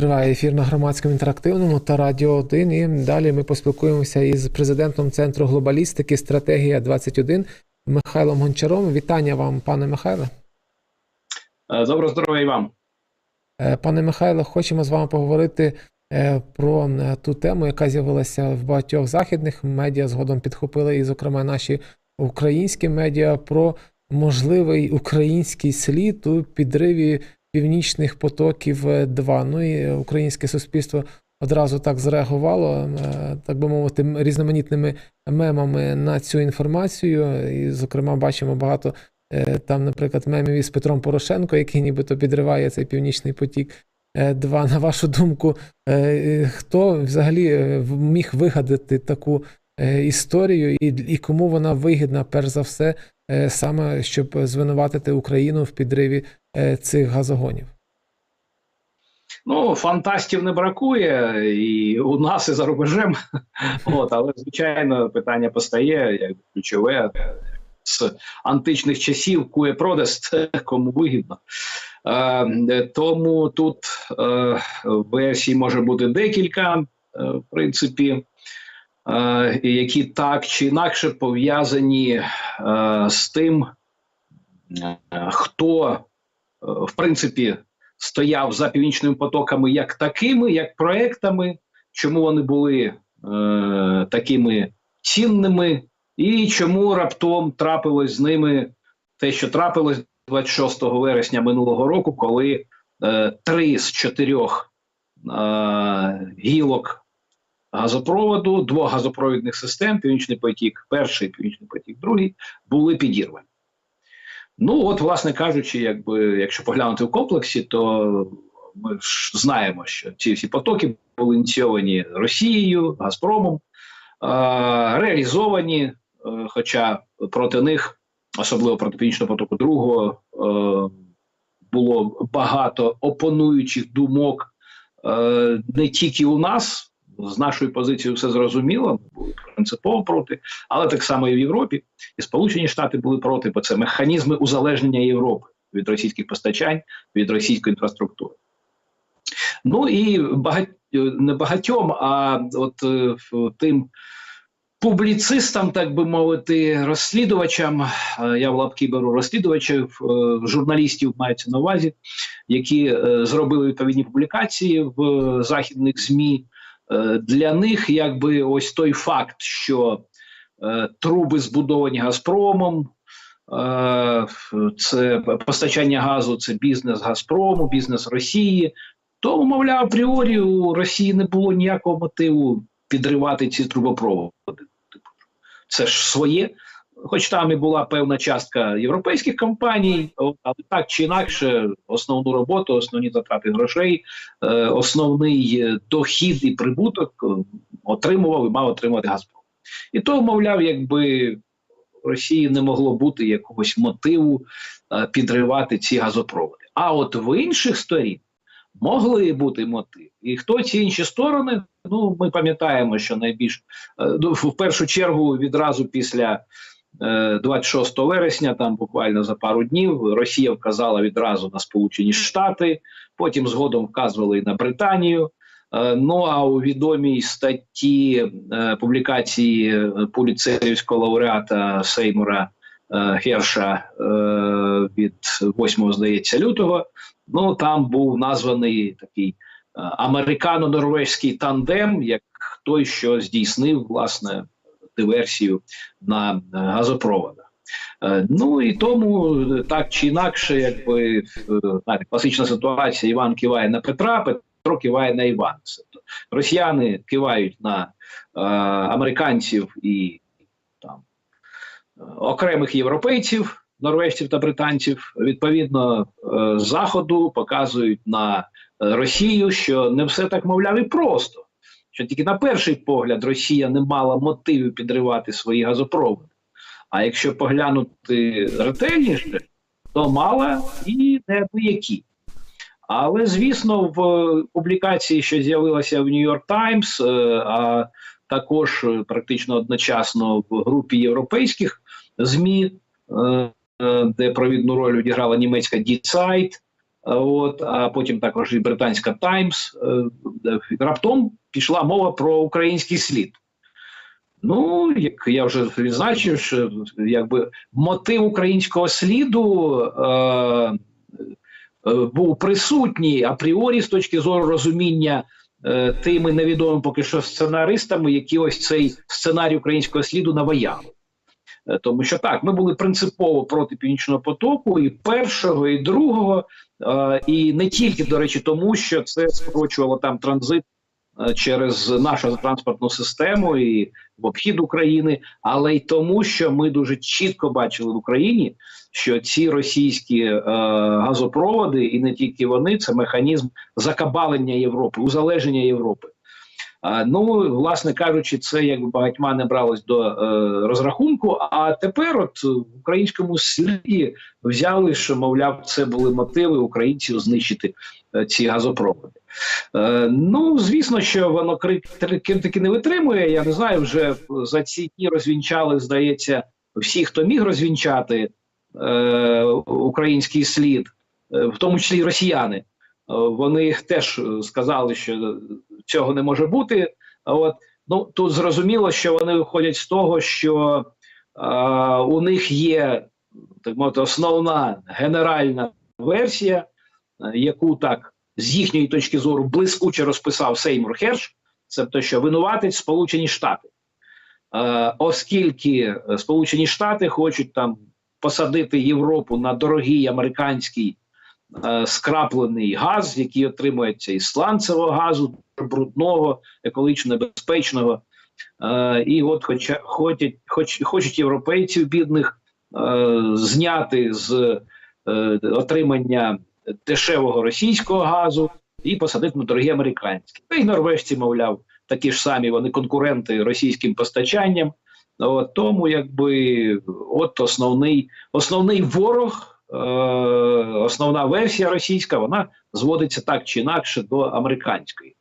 Триває ефір на громадському інтерактивному та Радіо 1. І далі ми поспілкуємося із президентом Центру глобалістики Стратегія 21 Михайлом Гончаром. Вітання вам, пане Михайле. Е, Доброго здоров'я і вам. Е, Пане Михайло, хочемо з вами поговорити е, про ту тему, яка з'явилася в багатьох західних медіа. Згодом підхопили, і, зокрема, наші українські медіа про можливий український слід у підриві північних потоків 2. Ну і українське суспільство одразу так зреагувало, е, так би мовити, різноманітними мемами на цю інформацію. І, зокрема, бачимо багато е, там, наприклад, мемів із Петром Порошенко, який нібито підриває цей північний потік. Е, Два, на вашу думку, е, е, хто взагалі е, міг вигадати таку е, історію, і, і кому вона вигідна, перш за все, е, саме щоб звинуватити Україну в підриві е, цих газогонів? Ну, фантастів не бракує і у нас, і за рубежем. От, але, звичайно, питання постає як ключове з античних часів кує продаст, кому вигідно. Е, тому тут е, версій може бути декілька, е, в принципі, е, які так чи інакше пов'язані е, з тим, е, хто, е, в принципі, стояв за північними потоками як такими, як проектами, чому вони були е, такими цінними, і чому раптом трапилось з ними те, що трапилось 26 вересня минулого року, коли е, три з чотирьох е, гілок газопроводу, двох газопровідних систем, Північний потік, перший Північний потік, другий, були підірвані. Ну, от, власне кажучи, якби якщо поглянути в комплексі, то ми ж знаємо, що ці всі потоки були ініційовані Росією, Газпромом, е- реалізовані, е- хоча проти них, особливо проти Північного потоку другого, е- було багато опонуючих думок е- не тільки у нас. З нашою позицією все зрозуміло, ми були принципово проти, але так само і в Європі. І Сполучені Штати були проти, бо це механізми узалежнення Європи від російських постачань, від російської інфраструктури. Ну і багать, не багатьом, а от е, тим публіцистам, так би мовити, розслідувачам, е, я в лапки беру розслідувачів, е, журналістів мається на увазі, які зробили відповідні публікації в західних ЗМІ. Е, Для них якби ось той факт, що е, труби збудовані Газпромом, е, це постачання газу, це бізнес Газпрому, бізнес Росії. То, мовляв, апріорі у Росії не було ніякого мотиву підривати ці трубопроводи. Типу, Це ж своє. Хоч там і була певна частка європейських компаній, але так чи інакше, основну роботу, основні затрати грошей, е, основний е, дохід і прибуток е, отримував і мав отримати Газпром. І то, мовляв, якби Росії не могло бути якогось мотиву підривати ці газопроводи. А от в інших сторін могли бути мотиви. І хто ці інші сторони? Ну, ми пам'ятаємо, що найбільш ну, в першу чергу відразу після. Е, 26 вересня, там буквально за пару днів, Росія вказала відразу на Сполучені Штати, потім згодом вказували і на Британію. Е, Ну а у відомій статті е, публікації е, поліцейського лауреата Сеймура е, Герша е, від 8, здається, лютого. Ну там був названий такий е, американо-норвезький тандем, як той, що здійснив власне диверсію на е, газопроводах. Е, Ну і тому е, так чи інакше, якби знаєте, класична ситуація: Іван киває на Петра, Петро киває на Івана. Тобто росіяни кивають на е, американців і там окремих європейців, норвежців та британців. Відповідно, з заходу показують на Росію, що не все так мовляв і просто. Що тільки на перший погляд Росія не мала мотивів підривати свої газопроводи. А якщо поглянути ретельніше, то мала і неабиякі. Але звісно, в публікації, що з'явилася в Нью-Йорк Таймс, а також е, практично одночасно в групі європейських ЗМІ, е, е, де провідну роль відіграла німецька Zeit, От, а потім також і британська Таймс. е, Раптом пішла мова про український слід. Ну, як я вже відзначив, що якби мотив українського сліду е, е, був присутній апріорі з точки зору розуміння е, тими невідомими поки що сценаристами, які ось цей сценарій українського сліду наваяли. Е, Тому що так, ми були принципово проти північного потоку, і першого, і другого, е, і не тільки, до речі, тому що це скорочувало там транзит через нашу транспортну систему і в обхід України, але й тому, що ми дуже чітко бачили в Україні, що ці російські е, газопроводи, і не тільки вони, це механізм закабалення Європи, узалеження Європи. А, ну, власне кажучи, це якби багатьма не бралось до е, розрахунку. А тепер, от в українському сліді взяли, що мовляв, це були мотиви українців знищити е, ці газопроводи. Е, ну, звісно, що воно критики не витримує. Я не знаю, вже за ці дні розвінчали, здається, всі, хто міг розвінчати е, український слід, е, в тому числі росіяни. Вони теж сказали, що цього не може бути. От ну тут зрозуміло, що вони виходять з того, що е, у них є так мовити основна генеральна версія, яку так з їхньої точки зору блискуче розписав Сеймур Херш, те, що винуватець Сполучені Штати, е, оскільки Сполучені Штати хочуть там посадити Європу на дорогий американський е, скраплений газ, який отримується із сланцевого газу, брудного, екологічно небезпечного. Е, і от, хоча хочуть, хоч, хочуть європейців бідних е, зняти з е, отримання дешевого російського газу і посадити на дорогі американські. Та й норвежці, мовляв, такі ж самі вони конкуренти російським постачанням. От, тому якби от основний, основний ворог, е, основна версія російська, вона зводиться так чи інакше до американської.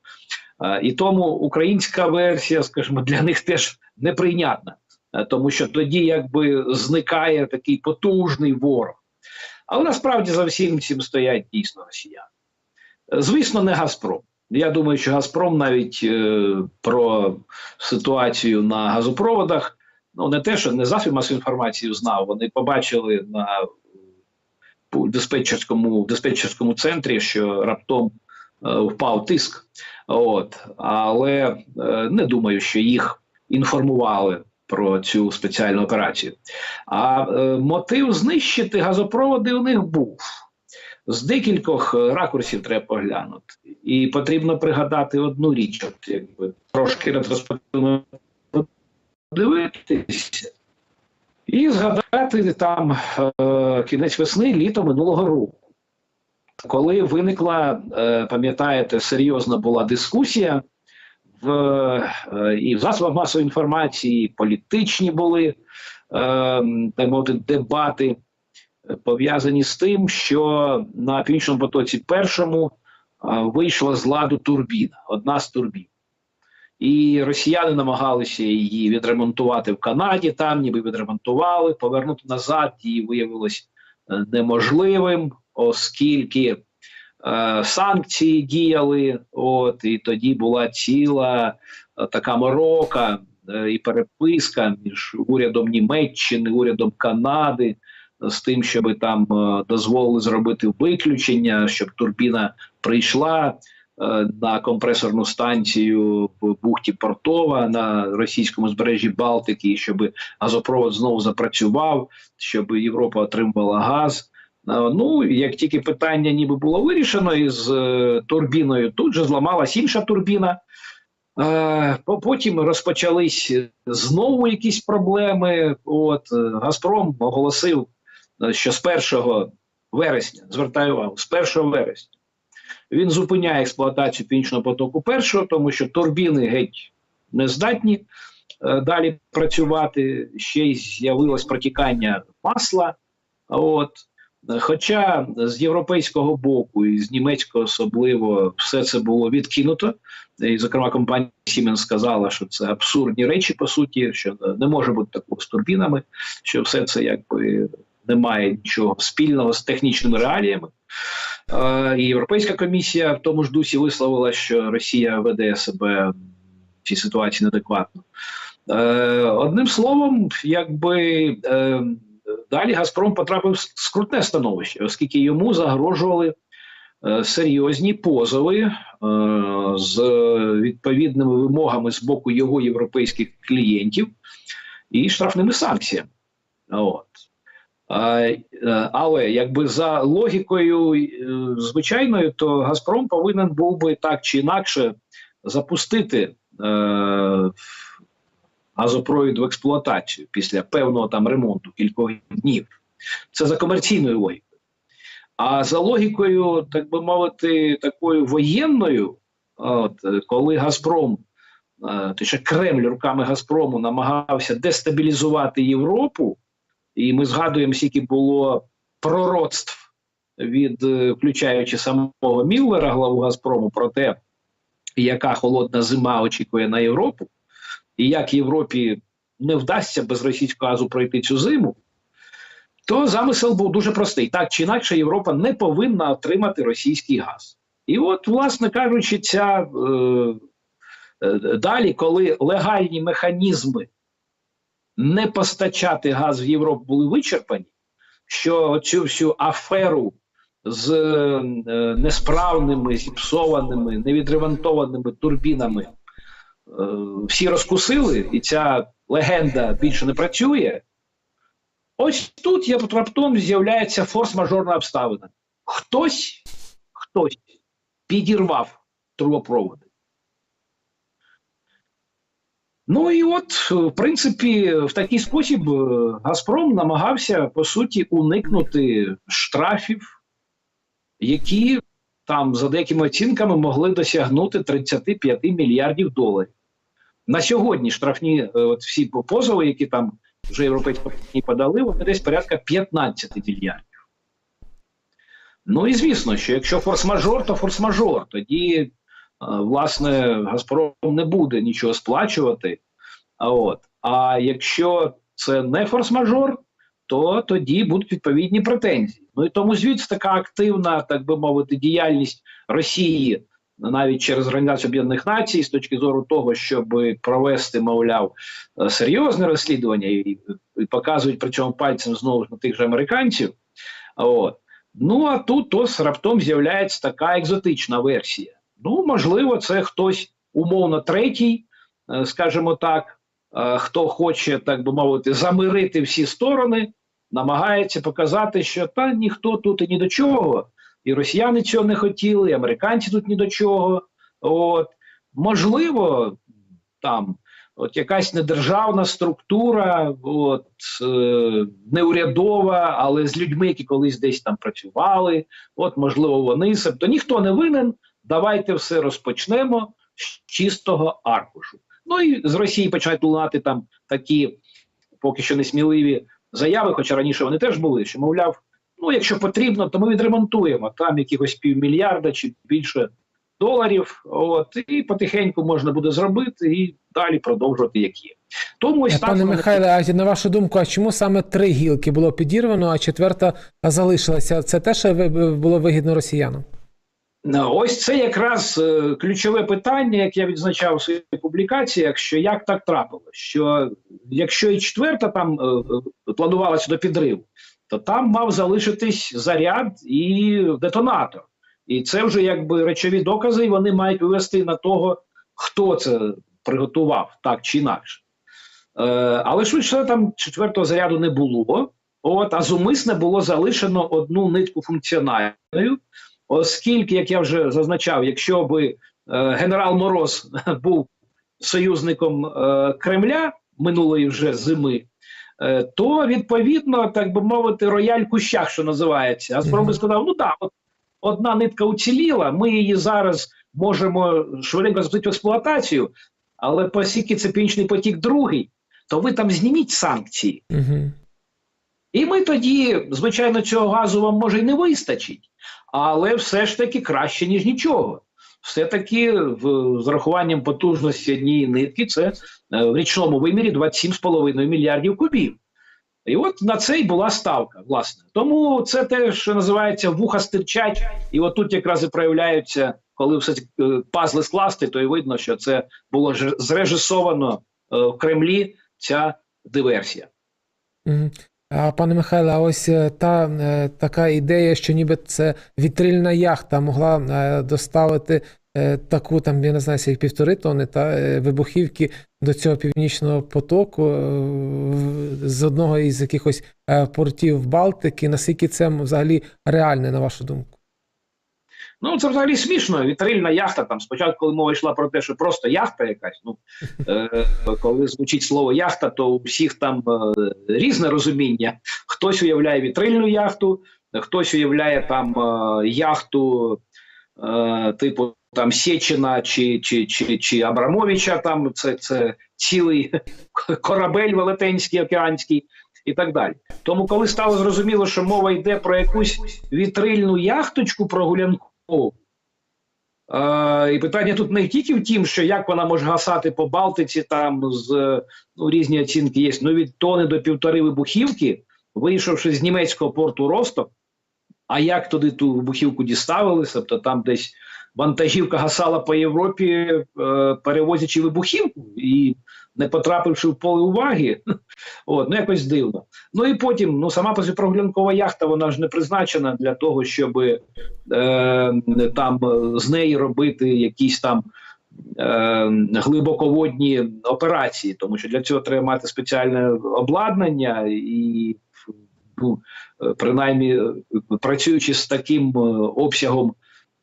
Е, і тому українська версія, скажімо, для них теж неприйнятна, е, тому що тоді якби зникає такий потужний ворог. Але насправді за всім цим стоять дійсно росіяни. Звісно, не Газпром. Я думаю, що Газпром навіть е, про ситуацію на газопроводах, ну не те, що не засіб масової інформації знав, вони побачили на диспетчерському, диспетчерському центрі, що раптом е, впав тиск. От, але е, не думаю, що їх інформували про цю спеціальну операцію. А е, мотив знищити газопроводи у них був. З декількох е, ракурсів треба поглянути. І потрібно пригадати одну річ, от якби трошки ретроспективно подивитися. І згадати там е, кінець весни, літо минулого року. Коли виникла, е, пам'ятаєте, серйозна була дискусія в, е, і в засобах масової інформації, і політичні були е, так мовити, дебати, е, пов'язані з тим, що на північному потоці першому вийшла з ладу турбіна, одна з турбін. І росіяни намагалися її відремонтувати в Канаді, там ніби відремонтували, повернути назад її виявилось неможливим, оскільки санкції діяли. От і тоді була ціла е, така морока е, і переписка між урядом Німеччини, урядом Канади. е, З тим, щоб там е, дозволили зробити виключення, щоб турбіна прийшла е, на компресорну станцію в бухті Портова на російському збережжі Балтики, щоб газопровод знову запрацював, щоб Європа отримувала газ. Е, Ну, як тільки питання ніби було вирішено із е, турбіною, тут же зламалась інша турбіна. Е, потім розпочались знову якісь проблеми. От Газпром оголосив, що з 1 вересня, звертаю увагу, з 1 вересня він зупиняє експлуатацію північного потоку першого, тому що турбіни геть не здатні далі працювати. Ще й з'явилось протікання масла. От. Хоча з європейського боку і з німецького особливо все це було відкинуто. І, зокрема, компанія Siemens сказала, що це абсурдні речі, по суті, що не може бути такого з турбінами, що все це якби не має нічого спільного з технічними реаліями. І Європейська комісія в тому ж дусі висловила, що Росія веде себе в цій ситуації неадекватно. Е, Одним словом, якби е, далі Газпром потрапив в скрутне становище, оскільки йому загрожували е, серйозні позови е, з відповідними вимогами з боку його європейських клієнтів і штрафними санкціями. От. Е, Але якби за логікою звичайною, то Газпром повинен був би так чи інакше запустити газопровід в експлуатацію після певного там ремонту кількох днів. Це за комерційною логікою. А за логікою, так би мовити, такою воєнною, от, коли Газпром, е, точніше Кремль руками Газпрому намагався дестабілізувати Європу, і ми згадуємо, скільки було пророцтв від е, включаючи самого Міллера, главу Газпрому, про те, яка холодна зима очікує на Європу, і як Європі не вдасться без російського газу пройти цю зиму, то замисел був дуже простий. Так чи інакше, Європа не повинна отримати російський газ. І от, власне кажучи, ця е, е, далі, коли легальні механізми не постачати газ в Європу були вичерпані, що цю всю аферу з е, несправними, зіпсованими, невідремонтованими турбінами е, всі розкусили, і ця легенда більше не працює. Ось тут я раптом з'являється форс-мажорна обставина. Хтось, хтось підірвав трубопроводи. Ну і от, в принципі, в такий спосіб е, Газпром намагався по суті уникнути штрафів, які там за деякими оцінками могли досягнути 35 мільярдів доларів. На сьогодні штрафні е, от всі позови, які там вже європейські подали, вони десь порядка 15 мільярдів. Ну і звісно, що якщо форс-мажор, то форс-мажор. Тоді, е, власне, Газпром не буде нічого сплачувати. А от а якщо це не форс-мажор, то тоді будуть відповідні претензії. Ну і тому звідси така активна, так би мовити, діяльність Росії навіть через Організацію Об'єднаних Націй з точки зору того, щоб провести, мовляв, е, серйозне розслідування і, і показують при цьому пальцем знову ж на тих же американців. От. Ну а тут ось раптом з'являється така екзотична версія. Ну, можливо, це хтось умовно третій, е, скажімо так, е, хто хоче, так би мовити, замирити всі сторони, намагається показати, що та ніхто тут і ні до чого. І росіяни цього не хотіли, і американці тут ні до чого. От можливо, там от якась недержавна структура, от е, неурядова, але з людьми, які колись десь там працювали. От, можливо, вони то ніхто не винен. Давайте все розпочнемо з чистого аркушу. Ну і з Росії починають лунати там такі поки що несміливі заяви, хоча раніше вони теж були, що мовляв. Ну, якщо потрібно, то ми відремонтуємо там якихось півмільярда чи більше доларів. От і потихеньку можна буде зробити і далі продовжувати як є. Тому ось Е, Пане так Михайле, а на вашу думку, а чому саме три гілки було підірвано, а четверта залишилася? Це теж було вигідно росіянам? Ось це якраз е, ключове питання, як я відзначав у своїх публікаціях, що як так трапилось, що якщо і четверта там е, планувалася до підриву, то там мав залишитись заряд і детонатор. І це вже якби речові докази, і вони мають вивести на того, хто це приготував, так чи інакше. Е, але швидше там четвертого заряду не було. От, а зумисне було залишено одну нитку функціональною, оскільки, як я вже зазначав, якщо би е, генерал Мороз був союзником е, Кремля минулої вже зими, то відповідно, так би мовити, рояль кущах, що називається. Газпром би сказав: ну так, от одна нитка уціліла, ми її зараз можемо швиденько запустити в експлуатацію, але оскільки це північний потік другий, то ви там зніміть санкції. Угу. І ми тоді, звичайно, цього газу вам може й не вистачить, але все ж таки краще, ніж нічого. Все-таки в, з рахуванням потужності однієї нитки це е, в річному вимірі 27,5 мільярдів кубів. І от на це й була ставка, власне. Тому це те, що називається вуха стирчать, і от тут якраз і проявляються, коли все е, пазли скласти, то й видно, що це було зрежисовано е, в Кремлі ця диверсія. А пане Михайле, а ось е, та е, така ідея, що ніби це вітрильна яхта могла е, доставити таку, там, я не знаю, як півтори тони та вибухівки до цього північного потоку з одного із якихось портів Балтики. Наскільки це взагалі реальне, на вашу думку? Ну, це взагалі смішно. Вітрильна яхта. Там спочатку, коли мова йшла про те, що просто яхта якась. Ну е, коли звучить слово яхта, то у всіх там е, різне розуміння. Хтось уявляє вітрильну яхту, хтось уявляє там е, яхту е, типу там Сєчина чи, чи, чи, чи Абрамовича. Там це, це цілий корабель велетенський океанський. І так далі. Тому, коли стало зрозуміло, що мова йде про якусь вітрильну яхточку прогулянкову, е, і питання тут не тільки в тім, що як вона може гасати по Балтиці, там з ну, різні оцінки є, ну від тони до півтори вибухівки, вийшовши з німецького порту Росток, а як туди ту вибухівку діставили, тобто там десь вантажівка гасала по Європі, е, перевозячи вибухівку. І не потрапивши в поле уваги, от, ну якось дивно. Ну і потім, ну сама по прогулянкова яхта, вона ж не призначена для того, щоб е, там з неї робити якісь там е, глибоководні операції, тому що для цього треба мати спеціальне обладнання і ну, принаймні працюючи з таким е, обсягом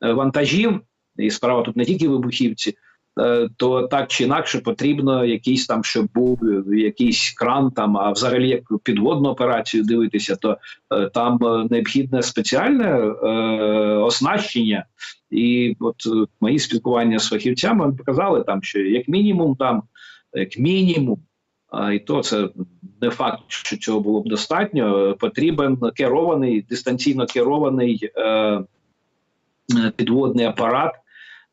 е, вантажів, і справа тут не тільки вибухівці, то так чи інакше потрібно якийсь там, щоб був е, якийсь кран там, а взагалі як підводну операцію дивитися, то е, там е, необхідне спеціальне е, оснащення. І от е, мої спілкування з фахівцями показали там, що як мінімум, там як мінімум, а, і то це не факт, що цього було б достатньо. е, Потрібен керований дистанційно керований е, е, підводний апарат.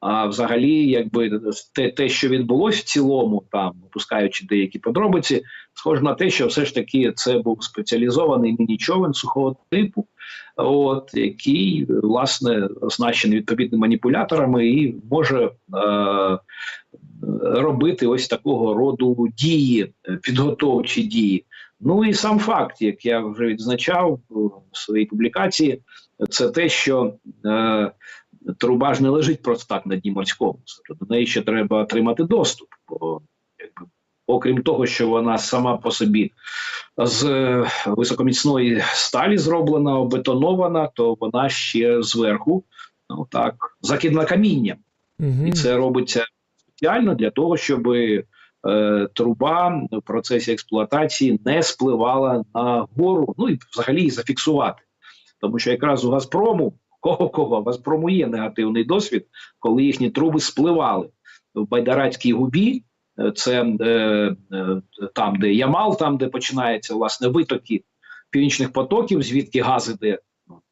А взагалі, якби те, те, що відбулось в цілому, там опускаючи деякі подробиці, схоже на те, що все ж таки це був спеціалізований міні-човен сухого типу, от який власне оснащений відповідними маніпуляторами і може е, робити ось такого роду дії, підготовчі дії. Ну і сам факт, як я вже відзначав в своїй публікації, це те, що е, труба ж не лежить просто так на дні морському. Тобто До неї ще треба отримати доступ. Бо, якби, окрім того, що вона сама по собі з е, високоміцної сталі зроблена, обетонована, то вона ще зверху, ну так, закидна камінням. Угу. І це робиться спеціально для того, щоб е, труба в процесі експлуатації не спливала на гору, ну і взагалі зафіксувати. Тому що якраз у Газпрому, кого кого, в Газпрому є негативний досвід, коли їхні труби спливали в Байдарадській губі. е, Це е, е, там, де Ямал, там де починаються власне витоки північних потоків, звідки газ іде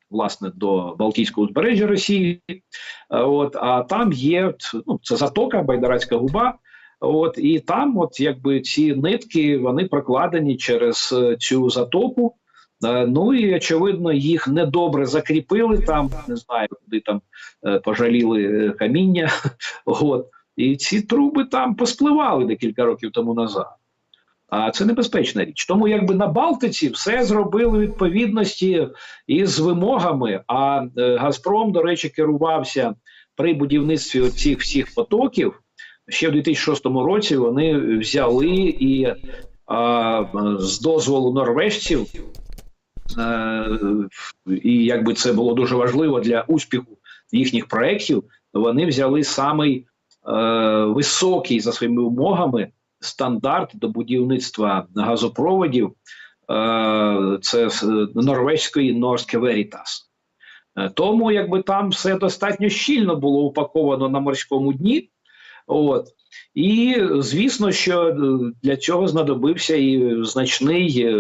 власне до Балтійського узбережжя Росії. Е, От, а там є ну, це затока, Байдарадська губа. От і там, от якби ці нитки, вони прокладені через цю затоку. Е, Ну і очевидно, їх недобре закріпили там. Не знаю, куди там е, пожаліли е, каміння. От і ці труби там поспливали декілька років тому назад. А це небезпечна річ. Тому якби на Балтиці все зробили відповідності із вимогами. А Газпром, до речі, керувався при будівництві цих всіх потоків. Ще в 2006 році вони взяли і а, з дозволу норвежців, і якби це було дуже важливо для успіху їхніх проєктів, вони взяли самий е, високий за своїми умовами стандарт до будівництва газопроводів. Е, це норвезької Norske Veritas. Е, Тому якби там все достатньо щільно було упаковано на морському дні. От. І звісно, що е, для цього знадобився і значний е,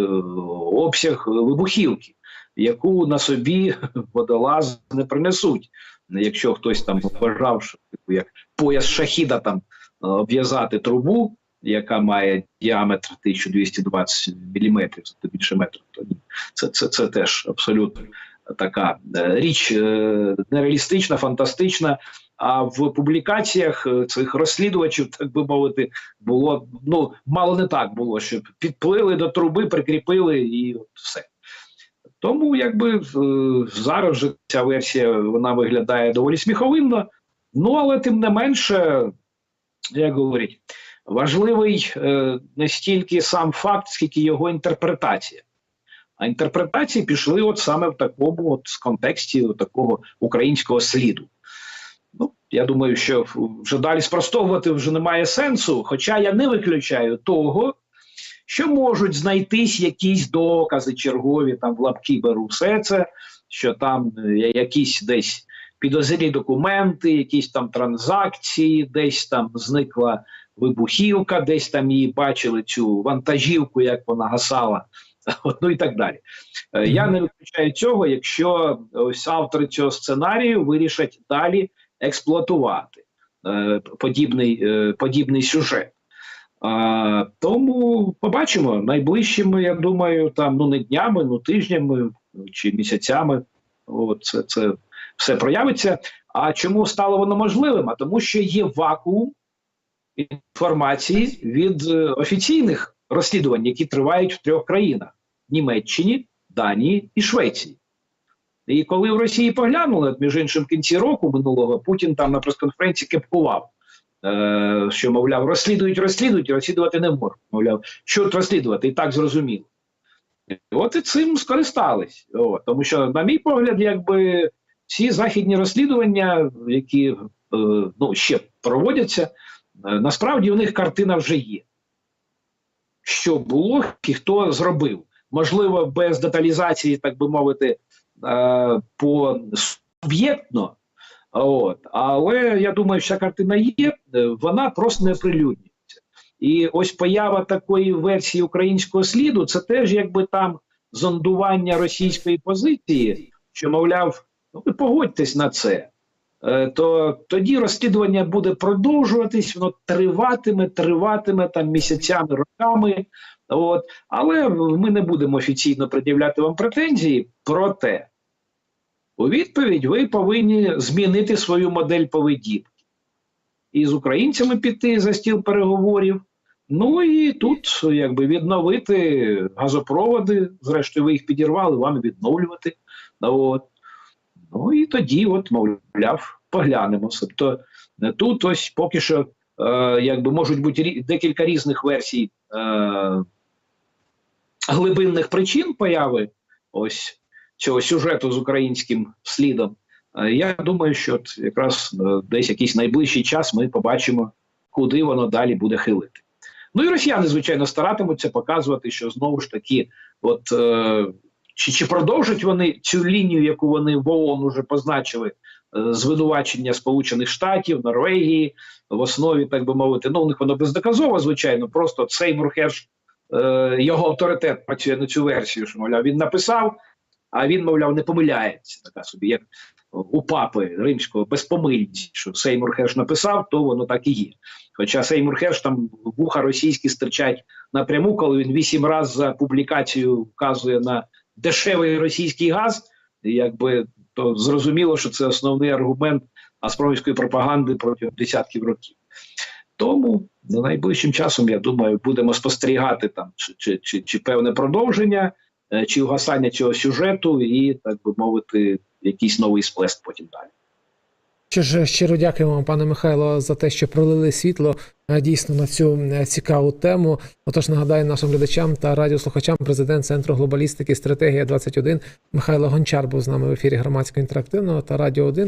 обсяг вибухівки, яку на собі водолаз не принесуть. Якщо хтось там вважав, що типу, як пояс шахіда там е, обв'язати трубу, яка має діаметр 1220 мм, це більше метра. То ні. Це, це, це теж абсолютно така річ нереалістична, фантастична. А в публікаціях е, цих розслідувачів, так би мовити, було ну мало не так було, що підплили до труби, прикріпили і от все. Тому якби е, зараз вже ця версія вона виглядає доволі сміховинно. Ну але тим не менше, як говорять, важливий е, не стільки сам факт, скільки його інтерпретація. А інтерпретації пішли от саме в такому от контексті от такого українського сліду. Я думаю, що вже далі спростовувати вже немає сенсу, хоча я не виключаю того, що можуть знайтись якісь докази чергові, там в лапки беру все це, що там е, якісь десь підозрілі документи, якісь там транзакції, десь там зникла вибухівка, десь там її бачили цю вантажівку, як вона гасала, ну і так далі. Е, Я не виключаю цього, якщо ось автори цього сценарію вирішать далі експлуатувати е, подібний, е, подібний сюжет. А, тому побачимо найближчими, я думаю, там ну не днями, ну тижнями чи місяцями. От це, це все проявиться. А чому стало воно можливим? А тому, що є вакуум інформації від е, офіційних розслідувань, які тривають в трьох країнах: Німеччині, Данії і Швеції. І коли в Росії поглянули, між іншим, в кінці року минулого Путін там на прес-конференції кепкував, е, що, мовляв, розслідують, розслідують, розслідувати не можуть. Мовляв, що розслідувати, і так зрозуміло. От і цим скористались. От, тому що, на мій погляд, якби ці західні розслідування, які е, ну, ще проводяться, е, насправді у них картина вже є. Що було і хто зробив. Можливо, без деталізації, так би мовити, по суб'єктно, от, але я думаю, що картина є, е, вона просто не оприлюднюється. І ось поява такої версії українського сліду це теж якби там зондування російської позиції, що, мовляв, ну ви погодьтесь на це. Е, То тоді розслідування буде продовжуватись, воно триватиме, триватиме там місяцями, роками. От. Але ми не будемо офіційно пред'являти вам претензії. Проте, у відповідь ви повинні змінити свою модель поведінки. І з українцями піти за стіл переговорів. Ну і тут якби відновити газопроводи. Зрештою, ви їх підірвали, вам відновлювати. От. Ну і тоді, от, мовляв, поглянемо. Тобто е, тут ось поки що е, якби можуть бути декілька різних версій е, глибинних причин появи ось цього сюжету з українським слідом. Е, Я думаю, що от якраз е, десь якийсь найближчий час ми побачимо, куди воно далі буде хилити. Ну і росіяни, звичайно, старатимуться показувати, що знову ж таки, от е, чи, чи продовжать вони цю лінію, яку вони в ООН уже позначили, звинувачення Сполучених Штатів, Норвегії в основі, так би мовити, ну у них воно бездоказово, звичайно, просто Сеймур Херш, е, його авторитет працює на цю версію, що мовляв, він написав, а він, мовляв, не помиляється. Така собі, як у папи римського безпомильність, що Сеймур Херш написав, то воно так і є. Хоча Сеймур Херш там вуха російські стирчать напряму, коли він вісім разів за публікацію вказує на дешевий російський газ, якби то зрозуміло, що це основний аргумент Аспромівської пропаганди протягом десятків років. Тому найближчим часом, я думаю, будемо спостерігати там чи, чи, чи, чи певне продовження, чи угасання цього сюжету, і так би мовити, якийсь новий сплеск потім далі. Що ж, щиро дякуємо пане Михайло, за те, що пролили світло е, дійсно на цю е, цікаву тему. Отож, нагадаю нашим глядачам та радіослухачам, президент Центру глобалістики стратегія 21 Михайло Гончар був з нами в ефірі громадського інтерактивного та радіо 1.